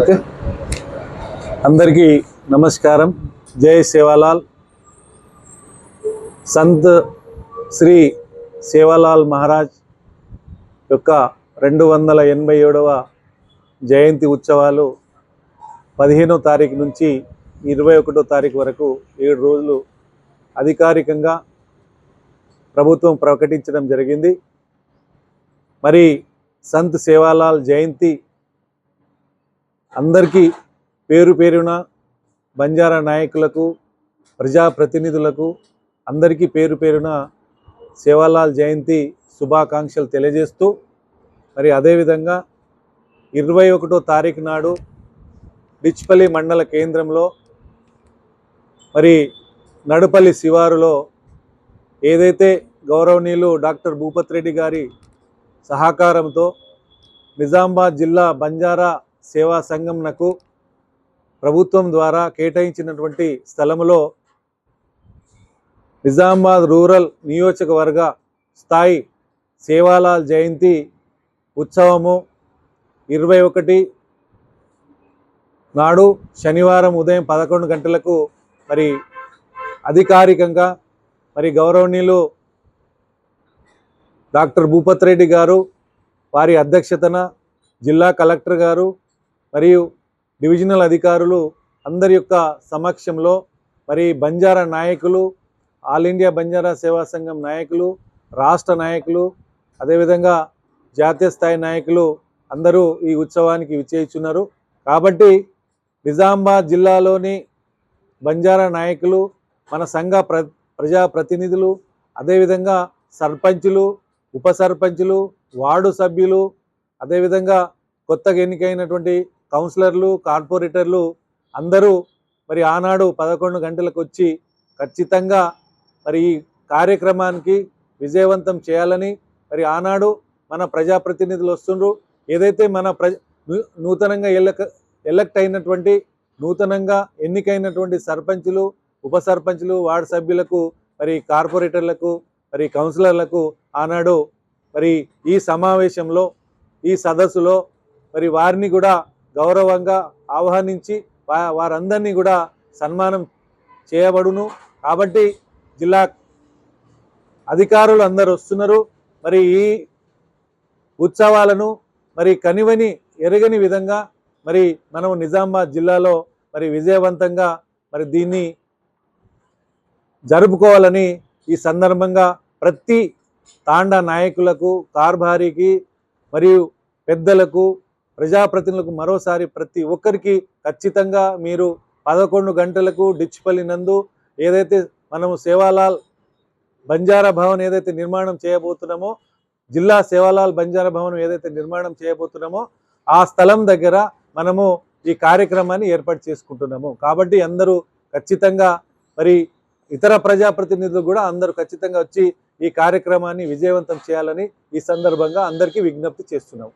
Okay. అందరికీ నమస్కారం. జై సేవాలాల్. సంత్ శ్రీ సేవాలాల్ మహారాజ్ యొక్క రెండు వందల ఎనభై ఏడవ జయంతి ఉత్సవాలు పదిహేనో తారీఖు నుంచి ఇరవై ఒకటో తారీఖు వరకు ఏడు రోజులు అధికారికంగా ప్రభుత్వం ప్రకటించడం జరిగింది. మరి సంత్ సేవాలాల్ జయంతి అందరికీ పేరు పేరున బంజారా నాయకులకు ప్రజాప్రతినిధులకు అందరికీ పేరు పేరున సేవాలాల్ జయంతి శుభాకాంక్షలు తెలియజేస్తూ మరి అదేవిధంగా ఇరవై ఒకటో తారీఖు నాడు డిచ్పల్లి మండల కేంద్రంలో మరి నడుపల్లి శివారులో ఏదైతే గౌరవనీయులు డాక్టర్ భూపత్ రెడ్డి గారి సహకారంతో నిజామాబాద్ జిల్లా బంజారా సేవా సంఘంనకు ప్రభుత్వం ద్వారా కేటాయించినటువంటి స్థలములో నిజామాబాద్ రూరల్ నియోజకవర్గ స్థాయి సేవాలాల్ జయంతి ఉత్సవము ఇరవై ఒకటి నాడు శనివారం ఉదయం పదకొండు గంటలకు మరి అధికారికంగా మరి గౌరవనీయులు డాక్టర్ భూపత్ రెడ్డి గారు వారి అధ్యక్షతన జిల్లా కలెక్టర్ గారు మరియు డివిజనల్ అధికారులు అందరి యొక్క సమక్షంలో మరి బంజారా నాయకులు ఆల్ ఇండియా బంజారా సేవా సంఘం నాయకులు రాష్ట్ర నాయకులు అదేవిధంగా జాతీయ స్థాయి నాయకులు అందరూ ఈ ఉత్సవానికి విచ్చేస్తున్నారు కాబట్టి నిజామాబాద్ జిల్లాలోని బంజారా నాయకులు మన సంఘ ప్ర ప్రజాప్రతినిధులు అదేవిధంగా సర్పంచులు ఉప సర్పంచులు వార్డు సభ్యులు అదేవిధంగా కొత్తగా ఎన్నికైనటువంటి కౌన్సిలర్లు కార్పొరేటర్లు అందరూ మరి ఆనాడు పదకొండు గంటలకు వచ్చి ఖచ్చితంగా మరి ఈ కార్యక్రమానికి విజయవంతం చేయాలని మరి ఆనాడు మన ప్రజాప్రతినిధులు వస్తుండ్రు. ఏదైతే మన ప్ర నూతనంగా ఎల్లక ఎలక్ట్ అయినటువంటి నూతనంగా ఎన్నికైనటువంటి సర్పంచులు ఉప సర్పంచులు వార్డు సభ్యులకు మరి కార్పొరేటర్లకు మరి కౌన్సిలర్లకు ఆనాడు మరి ఈ సమావేశంలో ఈ సదస్సులో మరి వారిని కూడా గౌరవంగా ఆహ్వానించి వారందరినీ కూడా సన్మానం చేయబడును. కాబట్టి జిల్లా అధికారులు అందరు వస్తున్నారు. మరి ఈ ఉత్సవాలను మరి కనివని ఎరగని విధంగా మరి మనం నిజామాబాద్ జిల్లాలో మరి విజయవంతంగా మరి దీన్ని జరుపుకోవాలని ఈ సందర్భంగా ప్రతి తాండా నాయకులకు కార్భారీకి మరియు పెద్దలకు ప్రజాప్రతినిధులకు మరోసారి ప్రతి ఒక్కరికి ఖచ్చితంగా మీరు పదకొండు గంటలకు డిచ్పల్లి నందు ఏదైతే మనము సేవాలాల్ బంజారా భవన్ ఏదైతే నిర్మాణం చేయబోతున్నామో జిల్లా సేవాలాల్ బంజారా భవన్ ఏదైతే నిర్మాణం చేయబోతున్నామో ఆ స్థలం దగ్గర మనము ఈ కార్యక్రమాన్ని ఏర్పాటు చేసుకుంటున్నాము. కాబట్టి అందరూ ఖచ్చితంగా మరి ఇతర ప్రజాప్రతినిధులు కూడా అందరూ ఖచ్చితంగా వచ్చి ఈ కార్యక్రమాన్ని విజయవంతం చేయాలని ఈ సందర్భంగా అందరికీ విజ్ఞప్తి చేస్తున్నాము.